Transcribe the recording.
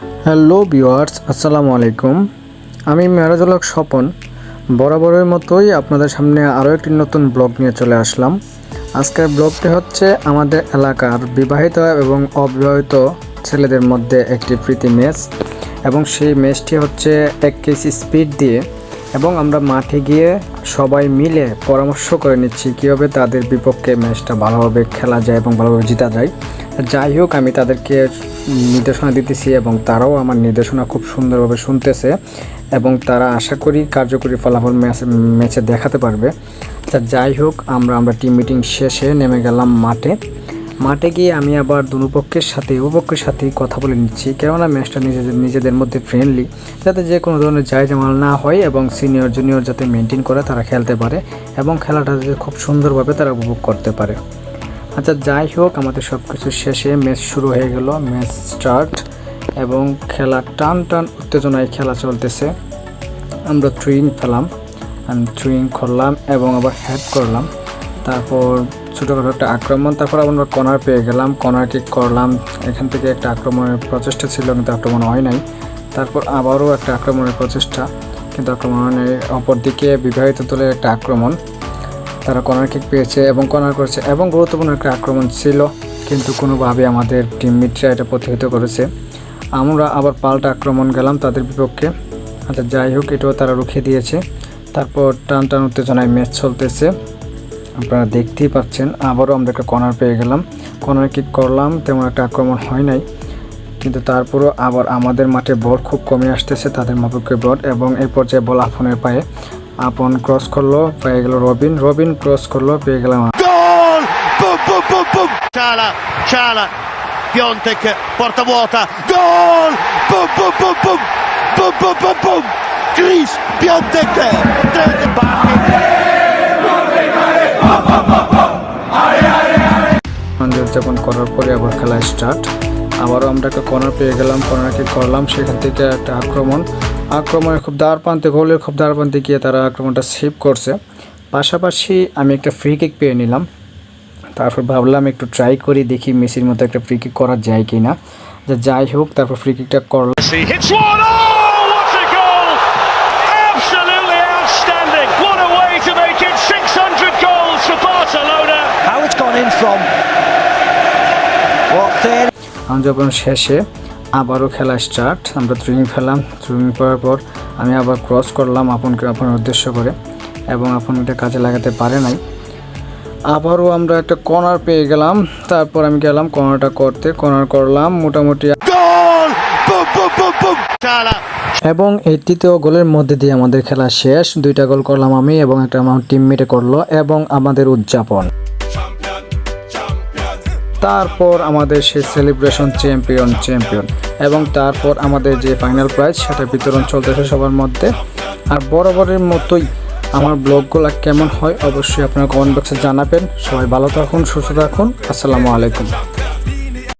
Hello viewers, আসসালামু আলাইকুম। আমি মেরাজুল হক স্বপন। বরাবরের মতোই আপনাদের সামনে আরও একটি নতুন ব্লগ নিয়ে চলে আসলাম। আজকের ব্লগটি হচ্ছে আমাদের এলাকার বিবাহিত এবং অবিবাহিত ছেলেদের মধ্যে একটি প্রীতি ম্যাচ এবং সেই ম্যাচটি হচ্ছে এক কেজি স্পিড দিয়ে এবং আমরা মাঠে গিয়ে সবাই মিলে পরামর্শ করে নিচ্ছি কীভাবে তাদের বিপক্ষে ম্যাচটা ভালোভাবে খেলা যায় এবং ভালোভাবে জিতা যায়। যাই হোক, আমি তাদেরকে নির্দেশনা দিতেছি এবং তারাও আমার নির্দেশনা খুব সুন্দরভাবে শুনতেছে এবং তারা আশা করি কার্যকরী ফলাফল ম্যাচ, ম্যাচে দেখাতে পারবে। তা যাই হোক, আমরা আমরা টিম মিটিং শেষে নেমে গেলাম মাঠে। মাঠে গিয়ে আমি আবার দুপক্ষের সাথে উপপক্ষের সাথে কথা বলে নিচ্ছি। কেননা ম্যাচটা নিজেদের নিজেদের মধ্যে ফ্রেন্ডলি যাতে যে কোনো ধরনের জায় জামাল না হয় এবং সিনিয়র জুনিয়র যাতে মেনটেন করে তারা খেলতে পারে এবং খেলাটা খুব সুন্দরভাবে তারা উপভোগ করতে পারে। আচ্ছা যাই হোক, আমাদের সব কিছু শেষে ম্যাচ শুরু হয়ে গেল ম্যাচ স্টার্ট এবং খেলা টান টান উত্তেজনায় খেলা চলতেছে। আমরা থ্রিং পেলাম আমি থ্রিং করলাম এবং আবার হেড করলাম। তারপর ছোটোখাটো একটা আক্রমণ, তারপর আমরা কর্নার পেয়ে গেলাম। কর্নার কিক করলাম, এখান থেকে একটা আক্রমণের প্রচেষ্টা ছিল, কিন্তু আক্রমণ হয় নাই। তারপর আবারও একটা আক্রমণের প্রচেষ্টা, কিন্তু আক্রমণের অপরদিকে বিবাহিত দলের একটা আক্রমণ। তারা কর্নার কিক পেয়েছে এবং কর্নার করেছে এবং গুরুত্বপূর্ণ একটা আক্রমণ ছিল, কিন্তু কোনোভাবে আমাদের টিমমেটরা এটা প্রতিহত করেছে। আমরা আবার পাল্টা আক্রমণ গেলাম তাদের বিপক্ষে। আচ্ছা যাই হোক, এটাও তারা রুখে দিয়েছে। তারপর টান টান উত্তেজনায় ম্যাচ চলতেছে। আপনারা দেখতেই পাচ্ছেন, আবারও আমরা একটা কর্নার পেয়ে গেলাম। কর্নার কিক করলাম, তেমন একটা আক্রমণ হয় নাই। কিন্তু তারপরও আবার আমাদের মাঠে বল খুব কমে আসতেছে তাদের মাপকে বল এবং এই পর্যায়ে বল আপনের পায়ে। আপন ক্রস করল পেয়ে গেল রবিন। রবিন ক্রস করল পেয়ে গেলাম Piontek porta vuota, gol! Boom, boom, boom, boom! Boom, boom, boom, boom! Chris Piontek! উদযাপন করার পরে আবার খেলা স্টার্ট আবারও আমরা একটা কর্নার পেয়ে গেলাম। কর্নার কিক করলাম। সেখান থেকে একটা আক্রমণ। আক্রমণে খুব দ্বার প্রান্তে গোলের খুব দ্বার প্রান্তে গিয়ে তারা আক্রমণটা সেভ করছে পাশাপাশি আমি একটা ফ্রি কিক পেয়ে নিলাম তারপর ভাবলাম একটু ট্রাই করি দেখি মেসির মতো একটা ফ্রি কিক করা যায় কি না যে যাই হোক তারপর ফ্রি কিকটা করলাম one. Oh, what a goal! Absolutely outstanding. What a way to make it 600 goals for Barcelona. how it's gone in from what 30 যখন শেষে আবারও খেলা স্টার্ট আমরা থ্রুইং ফেলাম থ্রুইং করার পর আমি আবার ক্রস করলাম আপনকে আপনার উদ্দেশ্য করে এবং আপন এটা কাজে লাগাতে পারে নাই। আবারও আমরা একটা কর্নার পেয়ে গেলাম। তারপর আমি গেলাম কর্নারটা করতে। কর্নার করলাম মোটামুটি এবং এই তৃতীয় গোলের মধ্যে দিয়ে আমাদের খেলা শেষ। দুইটা গোল করলাম আমি এবং একটা আমার টিমমেটে করল এবং আমাদের উদযাপন। তারপর আমাদের সে সেলিব্রেশন চ্যাম্পিয়ন চ্যাম্পিয়ন এবং তারপর আমাদের যে ফাইনাল প্রাইজ সেটা বিতরণ চলতেছে সবার মধ্যে। আর বরাবরের মতোই আমার ব্লগগুলো কেমন হয়, অবশ্যই আপনারা কমেন্ট বক্সে জানাবেন। সবাই ভালো থাকুন, সুস্থ থাকুন। আসসালামু আলাইকুম।